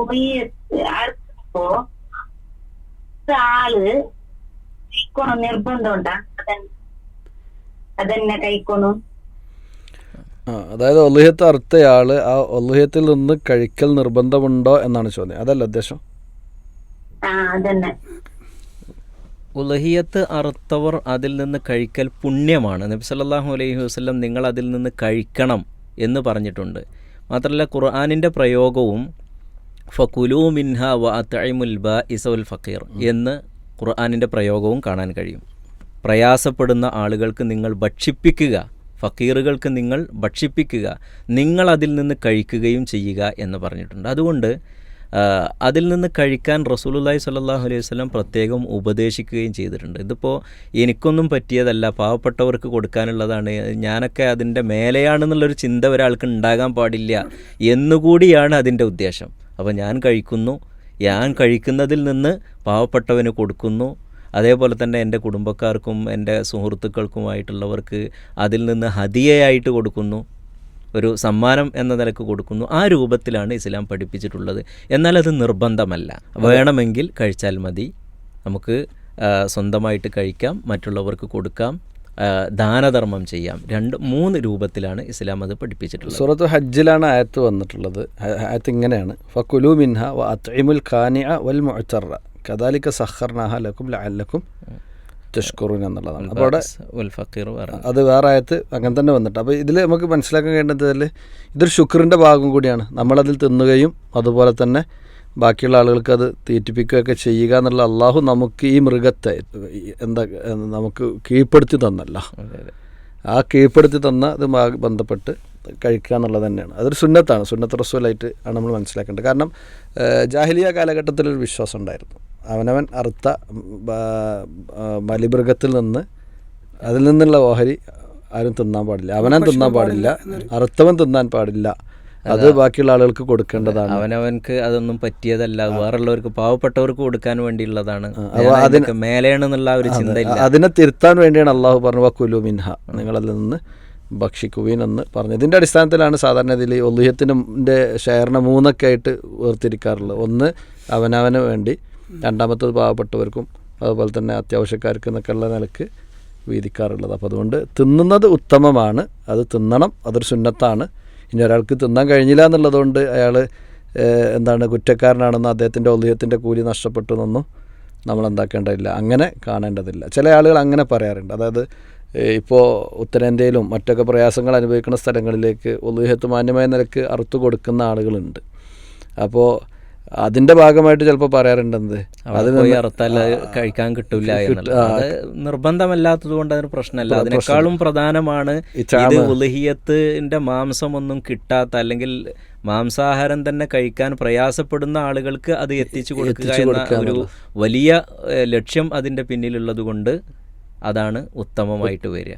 ഉളിയത്ത് അടുത്തപ്പോ ആൾ കൈക്കോണം നിർബന്ധം ഉണ്ടാ അതന്നെ കൈക്കൊണം. അതായത് ഒല്ലുഹ്യത്ത് അർത്ഥയാൾ ആ ഒലുഹത്തിൽ നിന്ന് കഴിക്കൽ നിർബന്ധമുണ്ടോ എന്നാണ് ചോദ്യം. അതല്ല ഉദ്ദേശം? ഉലഹിയത്ത് അറുത്തവർ അതിൽ നിന്ന് കഴിക്കൽ പുണ്യമാണ്. നബി സല്ലല്ലാഹു അലൈഹി വസ്ലം നിങ്ങൾ അതിൽ നിന്ന് കഴിക്കണം എന്ന് പറഞ്ഞിട്ടുണ്ട്. മാത്രമല്ല ഖുർആാനിന്റെ പ്രയോഗവും ഫകുലു മിൻഹ വ അത്തഴിമുൽ ബ ഇസൗൽ ഫക്കീർ എന്ന് ഖുർആാനിന്റെ പ്രയോഗവും കാണാൻ കഴിയും. പ്രയാസപ്പെടുന്ന ആളുകൾക്ക് നിങ്ങൾ ഭക്ഷിപ്പിക്കുക ഫക്കീറുകൾക്ക് നിങ്ങൾ ഭക്ഷിപ്പിക്കുക നിങ്ങൾ അതിൽ നിന്ന് കഴിക്കുകയും ചെയ്യുക എന്ന് പറഞ്ഞിട്ടുണ്ട്. അതുകൊണ്ട് അതിൽ നിന്ന് കഴിക്കാൻ റസൂലുള്ളാഹി സ്വല്ലല്ലാഹു അലൈഹി വസല്ലം പ്രത്യേകം ഉപദേശിക്കുകയും ചെയ്തിട്ടുണ്ട്. ഇതിപ്പോൾ എനിക്കൊന്നും പറ്റിയതല്ല പാവപ്പെട്ടവർക്ക് കൊടുക്കാനുള്ളതാണ് ഞാനൊക്കെ അതിന്റെ മേലെയാണെന്നുള്ളൊരു ചിന്ത ഒരാൾക്ക് ഉണ്ടാകാൻ പാടില്ല എന്നുകൂടിയാണ് അതിന്റെ ഉദ്ദേശം. അപ്പോൾ ഞാൻ കഴിക്കുന്നു. ഞാൻ കഴിക്കുന്നതിൽ നിന്ന് പാവപ്പെട്ടവന് കൊടുക്കുന്നു. അതേപോലെ തന്നെ എന്റെ കുടുംബക്കാർക്കും എന്റെ സുഹൃത്തുക്കൾക്കുമായിട്ടുള്ളവർക്ക് അതിൽ നിന്ന് ഹതിയായിട്ട് കൊടുക്കുന്നു. ഒരു സമ്മാനം എന്ന നിലയ്ക്ക് കൊടുക്കുന്നു. ആ രൂപത്തിലാണ് ഇസ്ലാം പഠിപ്പിച്ചിട്ടുള്ളത്. എന്നാൽ അത് നിർബന്ധമല്ല. വേണമെങ്കിൽ കഴിച്ചാൽ മതി. നമുക്ക് സ്വന്തമായിട്ട് കഴിക്കാം. മറ്റുള്ളവർക്ക് കൊടുക്കാം. ദാനധർമ്മം ചെയ്യാം. രണ്ട് മൂന്ന് രൂപത്തിലാണ് ഇസ്ലാം അത് പഠിപ്പിച്ചിട്ടുള്ളത്. സൂറത്ത് ഹജ്ജിലാണ് ആയത്ത് വന്നിട്ടുള്ളത്. ആയത്ത് ഇങ്ങനെയാണ്. ഫക്കുലു മിൻഹ വ അത്ഇമുൽ ഖാനിഅ വൽ മുഅ്തറ കദാലിക സഖർനാഹ ലക്കും ലഅല്ലക്കും തഷ്കുറൂൻ എന്നുള്ളതാണ്. അപ്പോൾ അവിടെ അത് വേറെ ആയത്ത് അങ്ങനെ തന്നെ വന്നിട്ട്. അപ്പോൾ ഇതിൽ നമുക്ക് മനസ്സിലാക്കാൻ കഴിയേണ്ടതിൽ ഇതൊരു ശുക്രിന്റെ ഭാഗം കൂടിയാണ്. നമ്മളതിൽ തിന്നുകയും അതുപോലെ തന്നെ ബാക്കിയുള്ള ആളുകൾക്ക് അത് തീറ്റിപ്പിക്കുകയൊക്കെ ചെയ്യുക എന്നുള്ള അള്ളാഹു നമുക്ക് ഈ മൃഗത്തെ എന്താ നമുക്ക് കീഴ്പ്പെടുത്തി തന്നല്ല. ആ കീഴ്പ്പെടുത്തി തന്ന അത് ബന്ധപ്പെട്ട് കഴിക്കുക എന്നുള്ളത് തന്നെയാണ്. അതൊരു സുന്നത്താണ്. സുന്നത്ത് റസൂലായിട്ട് ആണ് നമ്മൾ മനസ്സിലാക്കേണ്ടത്. കാരണം ഏഹ്, കാലഘട്ടത്തിൽ ഒരു വിശ്വാസം ഉണ്ടായിരുന്നു. അവനവൻ അറുത്ത ബലിമൃഗത്തിൽ നിന്ന് അതിൽ നിന്നുള്ള ഓഹരി ആരും തിന്നാൻ പാടില്ല. അവനാൻ തിന്നാൻ പാടില്ല അറുത്തവൻ തിന്നാൻ പാടില്ല. അത് ബാക്കിയുള്ള ആളുകൾക്ക് കൊടുക്കേണ്ടതാണ്. അവനവൻക്ക് അതൊന്നും പറ്റിയതല്ല. വേറുള്ളവർക്ക് പാവപ്പെട്ടവർക്ക് കൊടുക്കാൻ വേണ്ടിയുള്ളതാണ്. അതിന് മേലെയാണെന്നുള്ള ഒരു ചിന്തയില്ല. അതിനെ തിരുത്താൻ വേണ്ടിയാണ് അള്ളാഹു പറഞ്ഞു വക്കുലു മിൻഹ. നിങ്ങളതിൽ നിന്ന് ഭക്ഷിക്കുവീൻ എന്ന് പറഞ്ഞു. ഇതിന്റെ അടിസ്ഥാനത്തിലാണ് സാധാരണ ഇതിൽ ഒലുഹ്യത്തിന്റെ ഷെയറിനെ മൂന്നൊക്കെ ആയിട്ട് വേർതിരിക്കാറുള്ളത്. ഒന്ന് അവനവന് വേണ്ടി. രണ്ടാമത്തത് പാവപ്പെട്ടവർക്കും അതുപോലെ തന്നെ അത്യാവശ്യക്കാർക്ക് എന്നൊക്കെയുള്ള നിലയ്ക്ക് വീതിക്കാറുള്ളത്. അപ്പോൾ അതുകൊണ്ട് തിന്നുന്നത് ഉത്തമമാണ്. അത് തിന്നണം. അതൊരു സുന്നത്താണ്. ഇനി ഒരാൾക്ക് തിന്നാൻ കഴിഞ്ഞില്ല എന്നുള്ളതുകൊണ്ട് അയാൾ എന്താണ് കുറ്റക്കാരനാണെന്ന് അദ്ദേഹത്തിന്റെ ഒല്ലിഹത്തിന്റെ കൂലി നഷ്ടപ്പെട്ടു എന്നൊന്നും നമ്മൾ എന്താക്കേണ്ടതില്ല അങ്ങനെ കാണേണ്ടതില്ല. ചില ആളുകൾ അങ്ങനെ പറയാറുണ്ട്. അതായത് ഇപ്പോൾ ഉത്തരേന്ത്യയിലും മറ്റൊക്കെ പ്രയാസങ്ങൾ അനുഭവിക്കുന്ന സ്ഥലങ്ങളിലേക്ക് ഒലുഹത്ത് മാന്യമായ നിലയ്ക്ക് അറുത്തു കൊടുക്കുന്ന ആളുകളുണ്ട്. അപ്പോൾ അതിന്റെ ഭാഗമായിട്ട് ചിലപ്പോൾ പറയാറുണ്ടെന്ത് അത് അറുത്തല്ല കഴിക്കാൻ കിട്ടില്ല നിർബന്ധമല്ലാത്തത് കൊണ്ട് അതിന് പ്രശ്നമല്ല. അതിനേക്കാളും പ്രധാനമാണ് ഇത് ഉലഹിയത്തിന്റെ മാംസമൊന്നും കിട്ടാത്ത അല്ലെങ്കിൽ മാംസാഹാരം തന്നെ കഴിക്കാൻ പ്രയാസപ്പെടുന്ന ആളുകൾക്ക് അത് എത്തിച്ചു കൊടുക്കുക എന്ന ഒരു വലിയ ലക്ഷ്യം അതിന്റെ പിന്നിലുള്ളത് കൊണ്ട് അതാണ് ഉത്തമമായിട്ട് വരിക.